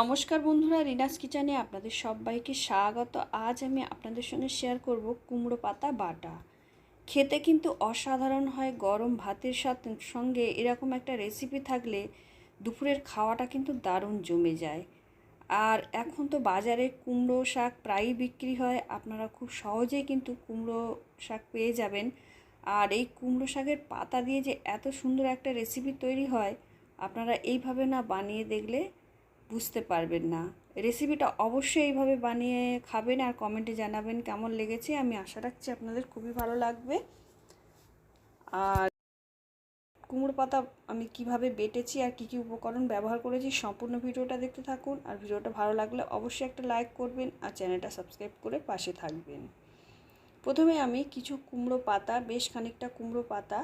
নমস্কার বন্ধুরা, রিনাস কিচেনে আপনাদের সবাইকে স্বাগত। আজ আমি আপনাদের সঙ্গে শেয়ার করব কুমড়ো পাতা বাটা। খেতে কিন্তু অসাধারণ হয়, গরম ভাতের সাথে সঙ্গে এরকম একটা রেসিপি থাকলে দুপুরের খাওয়াটা কিন্তু দারুণ জমে যায়। আর এখন তো বাজারে কুমড়ো শাক প্রায়ই বিক্রি হয়, আপনারা খুব সহজেই কিন্তু কুমড়ো শাক পেয়ে যাবেন। আর এই কুমড়ো শাকের পাতা দিয়ে যে এত সুন্দর একটা রেসিপি তৈরি হয়, আপনারা এইভাবে না বানিয়ে দেখলে বুঝতে পারবেন না। রেসিপিটা অবশ্যই এইভাবে বানিয়ে খাবেন আর কমেন্টে জানাবেন কেমন লেগেছে। আমি আশা রাখছি আপনাদের খুবই ভালো লাগবে। আর কুমড়ো পাতা আমি কীভাবে বেটেছি আর কী কী উপকরণ ব্যবহার করেছি সম্পূর্ণ ভিডিওটা দেখতে থাকুন। আর ভিডিওটা ভালো লাগলে অবশ্যই একটা লাইক করবেন আর চ্যানেলটা সাবস্ক্রাইব করে পাশে থাকবেন। প্রথমে আমি কিছু কুমড়ো পাতা, বেশ খানিকটা কুমড়ো পাতা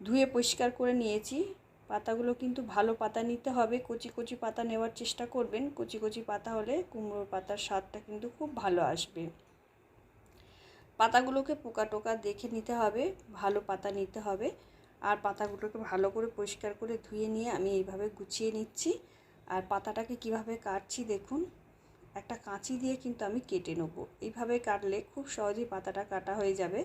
ধুয়ে পরিষ্কার করে নিয়েছি। পাতাগুলো কিন্তু ভালো পাতা নিতে হবে। কচি কচি পাতা নেওয়ার চেষ্টা করবেন। কচি কচি পাতা হলে কুমড়োর পাতার স্বাদটা কিন্তু খুব ভালো আসবে। পাতাগুলোকে পোকা টোকা দেখে নিতে হবে, ভালো পাতা নিতে হবে। আর পাতাগুলোকে ভালো করে পরিষ্কার করে ধুয়ে নিয়ে আমি এইভাবে গুছিয়ে নিচ্ছি। আর পাতাটাকে কীভাবে কাটছি দেখুন, একটা কাঁচি দিয়ে কিন্তু আমি কেটে নেব। এইভাবে কাটলে খুব সহজেই পাতাটা কাটা হয়ে যাবে।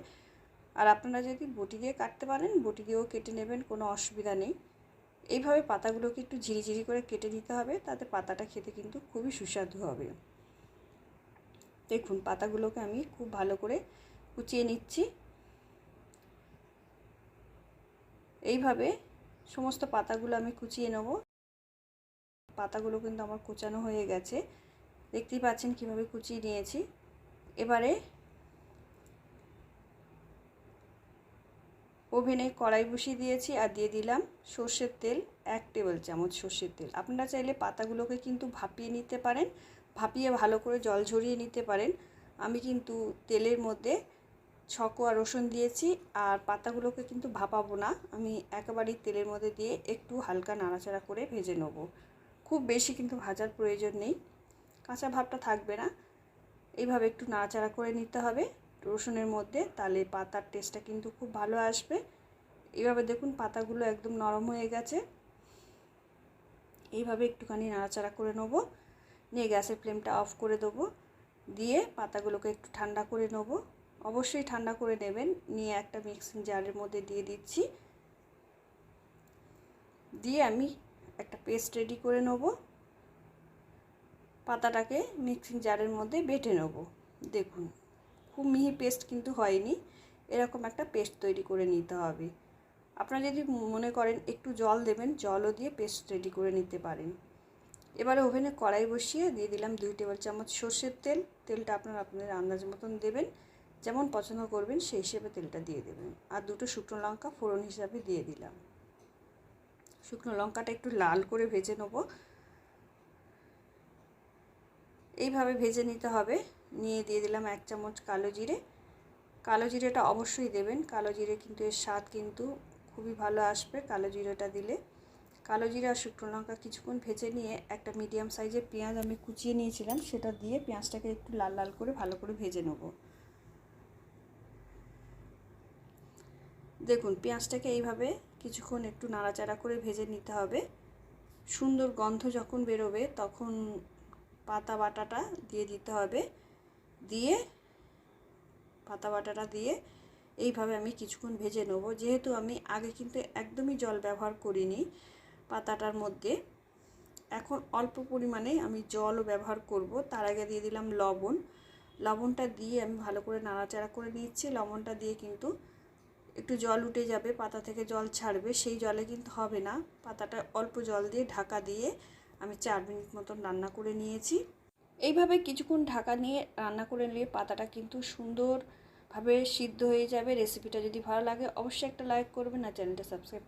আর আপনারা যদি বটি দিয়ে কাটতে পারেন, বটি দিয়েও কেটে নেবেন, কোনো অসুবিধা নেই। এইভাবে পাতাগুলোকে একটু ঝিরিঝিরি করে কেটে দিতে হবে, তাতে পাতাটা খেতে কিন্তু খুবই সুস্বাদু হবে। দেখুন, পাতাগুলোকে আমি খুব ভালো করে কুচিয়ে নিচ্ছি। এইভাবে সমস্ত পাতাগুলো আমি কুচিয়ে নেব। পাতাগুলো কিন্তু আমার কুচানো হয়ে গেছে। দেখতেই পাচ্ছেন কীভাবে কুচিয়ে নিয়েছি। এবারে ওভেনে কড়াই বসিয়ে দিয়েছি আর দিয়ে দিলাম সর্ষের তেল, এক টেবিল চামচ সর্ষের তেল। আপনারা চাইলে পাতাগুলোকে কিন্তু ভাপিয়ে নিতে পারেন, ভাপিয়ে ভালো করে জল ঝরিয়ে নিতে পারেন। আমি কিন্তু তেলের মধ্যে ছকোয়া রসুন দিয়েছি আর পাতাগুলোকে কিন্তু ভাপাবো না। আমি একেবারেই তেলের মধ্যে দিয়ে একটু হালকা নাড়াচাড়া করে ভেজে নেব। খুব বেশি কিন্তু ভাজার প্রয়োজন নেই। কাঁচা ভাবটা থাকবে না। এইভাবে একটু নাড়াচাড়া করে নিতে হবে। রসুনের মধ্যে, তাহলে পাতার টেস্টটা কিন্তু খুব ভালো আসবে। এইভাবে দেখুন পাতাগুলো একদম নরম হয়ে গেছে। এইভাবে একটুখানি নাড়াচাড়া করে নেব। নিয়ে গ্যাসের ফ্লেমটা অফ করে দেবো। দিয়ে পাতাগুলোকে একটু ঠান্ডা করে নেব। অবশ্যই ঠান্ডা করে নেবেন। নিয়ে একটা মিক্সিং জারের মধ্যে দিয়ে দিচ্ছি। দিয়ে আমি একটা পেস্ট রেডি করে নেব। পাতাটাকে মিক্সিং জারের মধ্যে বেটে নেব। দেখুন। খুব মিহি পেস্ট কিন্তু হয়নি। এরকম একটা পেস্ট তৈরি করে নিতে হবে। আপনারা যদি মনে করেন একটু জল দেবেন, জলও দিয়ে পেস্ট রেডি করে নিতে পারেন। এবারে ওভেনে কড়াই বসিয়ে দিয়ে দিলাম দুই টেবিল চামচ সর্ষের তেল। তেলটা আপনারা আপনাদের আন্দাজ মতন দেবেন। যেমন পছন্দ করবেন সেই হিসেবে তেলটা দিয়ে দেবেন। আর দুটো শুকনো লঙ্কা ফোড়ন হিসাবে দিয়ে দিলাম। শুকনো লঙ্কাটা একটু লাল করে ভেজে নেব। এইভাবে ভেজে নিতে হবে। নিয়ে দিয়ে দিলাম এক চামচ কালো জিরে। কালো জিরেটা অবশ্যই দেবেন। কালো জিরে কিন্তু এর স্বাদ কিন্তু খুবই ভালো আসবে কালো জিরেটা দিলে। কালো জিরে আর শুকনো লঙ্কা কিছুক্ষণ ভেজে নিয়ে একটা মিডিয়াম সাইজের পেঁয়াজ আমি কুচিয়ে নিয়েছিলাম, সেটা দিয়ে পেঁয়াজটাকে একটু লাল লাল করে ভালো করে ভেজে নেব। দেখুন, পেঁয়াজটাকে এইভাবে কিছুক্ষণ একটু নাড়াচাড়া করে ভেজে নিতে হবে। সুন্দর গন্ধ যখন বেরোবে, তখন পাতা বাটাটা দিয়ে দিতে হবে। দিয়ে, পাতা বাটাটা দিয়ে এইভাবে আমি কিছুক্ষণ ভেজে নেব। যেহেতু আমি আগে কিন্তু একদমই জল ব্যবহার করিনি পাতাটার মধ্যে, এখন অল্প পরিমাণে আমি জলও ব্যবহার করব। তার আগে দিয়ে দিলাম লবণ। লবণটা দিয়ে আমি ভালো করে নাড়াচাড়া করে নিচ্ছি। লবণটা দিয়ে কিন্তু একটু জল উঠে যাবে, পাতা থেকে জল ছাড়বে, সেই জলে কিন্তু হবে না। পাতাটা অল্প জল দিয়ে ঢাকা দিয়ে আমি চার মিনিট মতন রান্না করে নিয়েছি। এইভাবে কিছুক্ষণ ঢাকা নিয়ে রান্না করে নিলে পাতাটা কিন্তু সুন্দরভাবে সিদ্ধ হয়ে যাবে। রেসিপিটা যদি ভালো লাগে, অবশ্যই একটা লাইক করবেন আর চ্যানেলটা সাবস্ক্রাইব